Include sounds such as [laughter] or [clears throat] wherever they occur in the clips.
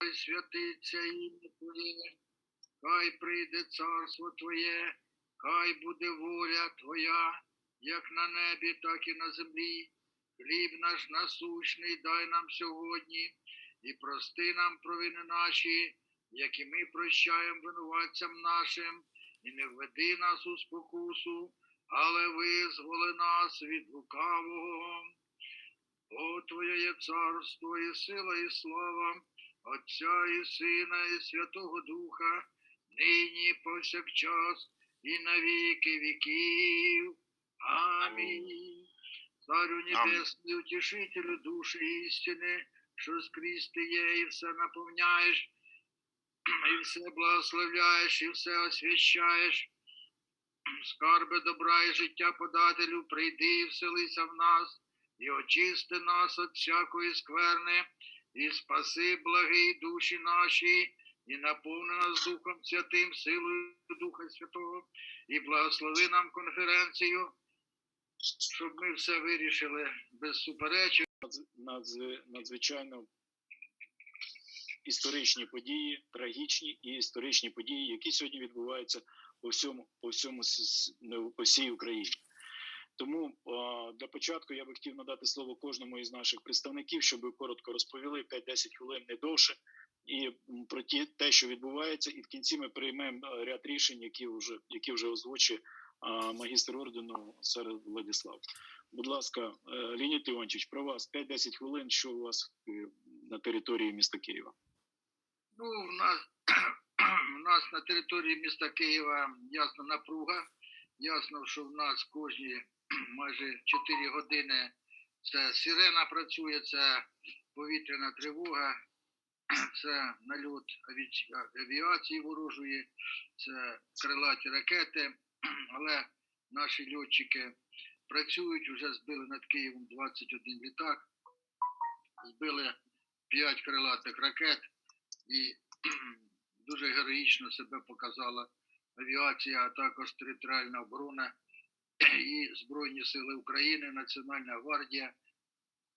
Святиться ім'я Твоє, хай прийде царство Твоє, хай буде воля Твоя, як на небі, так і на землі. Хліб наш насущний дай нам сьогодні, і прости нам провини наші, які ми прощаємо винуватцям нашим, і не введи нас у спокусу, але визволи нас від лукавого. О, Твоє є царство, і сила, і слава, Отця і Сина, і Святого Духа, нині повсякчас, і на віки віків. Амінь. Царю Небесний, утішителю душі істини, що скрізь ти є, і все наповняєш, і все благословляєш, і все освящаєш. Скарби добра і життя подателю, прийди і вселися в нас, і очисти нас від всякої скверни, і спаси благі душі наші, і наповни нас Духом Святим, силою Духа Святого, і благослови нам конференцію, щоб ми все вирішили без суперечок. надз- надз- надзвичайно історичні події, трагічні і історичні події, які сьогодні відбуваються по всьому, по всьому не, по всій Україні. Тому для початку я би хотів надати слово кожному із наших представників, щоб ви коротко розповіли 5-10 хвилин не довше, і про ті, те, що відбувається, і в кінці ми приймемо е, ряд рішень, які вже які вже озвучить магістр ордену Сарат Владислав. Будь ласка, е, Леонід Леонтьович, про вас 5-10 хвилин, що у вас е, на території міста Києва. Ну, в нас, [clears throat] в нас на території міста Києва ясна напруга. Ясно, що в нас кожні [clears throat] майже 4 години це сирена працює, це повітряна тривога, [clears throat] це нальот аві- авіації ворожої, це крилаті ракети. [clears throat] Але наші льотчики працюють, вже збили над Києвом 21 літак, збили 5 крилатих ракет і дуже героїчно себе показала авіація, а також територіальна оборона і Збройні Сили України, Національна гвардія.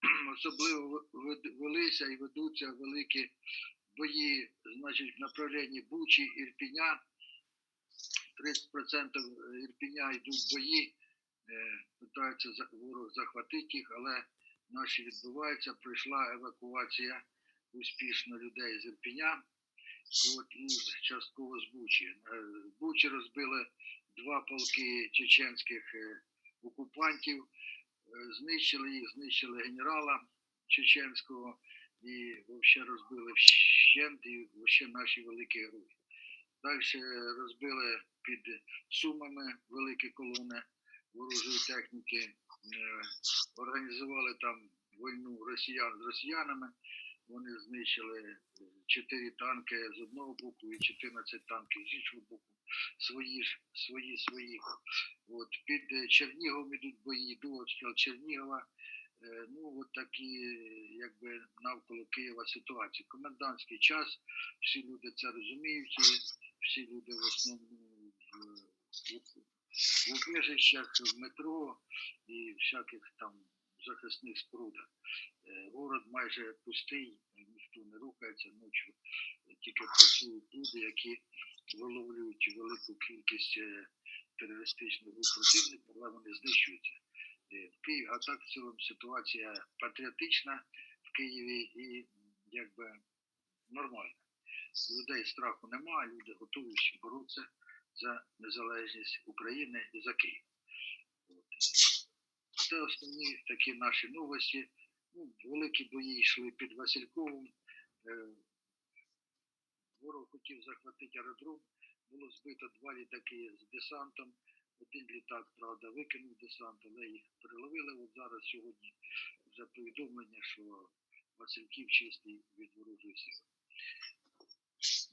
[clears throat] Особливо велися і ведуться великі бої, значить, в направленні Бучі, Ірпіня. 30% Ірпіня йдуть бої, е, питаються за- ворог захватити їх, але наші відбуваються. Прийшла евакуація успішно людей з Ірпіня. От і частково з Бучі. Е, Бучі розбили два полки чеченських е, окупантів, е, знищили їх, знищили генерала чеченського і взагалі розбили вщент і взагалі наші великі герої. Далі розбили під Сумами великі колони ворожої техніки, е, організували там війну росіян з росіянами. Вони знищили 4 танки з одного боку і 14 танків з іншого боку. Свої свої свої. От під е, Черніговом ідуть бої, йду обстріл Чернігова. Е, Ну, от такі, якби навколо Києва ситуації. Комендантський час, всі люди це розуміють, всі люди в основному в убежищах, в метро і всяких там захисних спрудах. Е, Город майже пустий, ніхто не рухається ночі, тільки працюють люди, які виловлюють велику кількість е, терористичних груп противників, але вони знищуються. Е, В Києві, а так в цілому ситуація патріотична в Києві і якби нормальна. Людей страху немає, люди готові боротися за незалежність України і за Київ. Це основні такі наші новості. Ну, великі бої йшли під Васильковим. Е, Ворог хотів захватити аеродром. Було збито два літаки з десантом. Один літак, правда, викинув десант, але їх переловили. От зараз сьогодні вже повідомлення, що Васильків чистий від ворожої сили.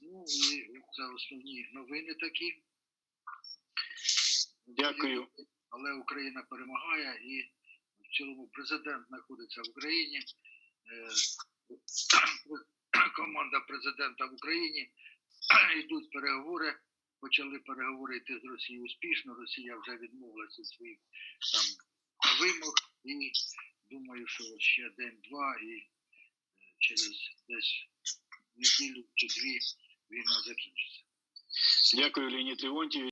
Ну і це основні новини такі. Дякую. Але Україна перемагає і в цілому президент знаходиться в Україні. [clears throat] Команда президента в Україні [clears throat] йдуть переговори. Почали переговори йти з Росією успішно. Росія вже відмовилася від своїх там вимог і думаю, що ще день-два і е, через десь неділю чи дві війна закінчиться. Дякую, Леонід Леонтійович.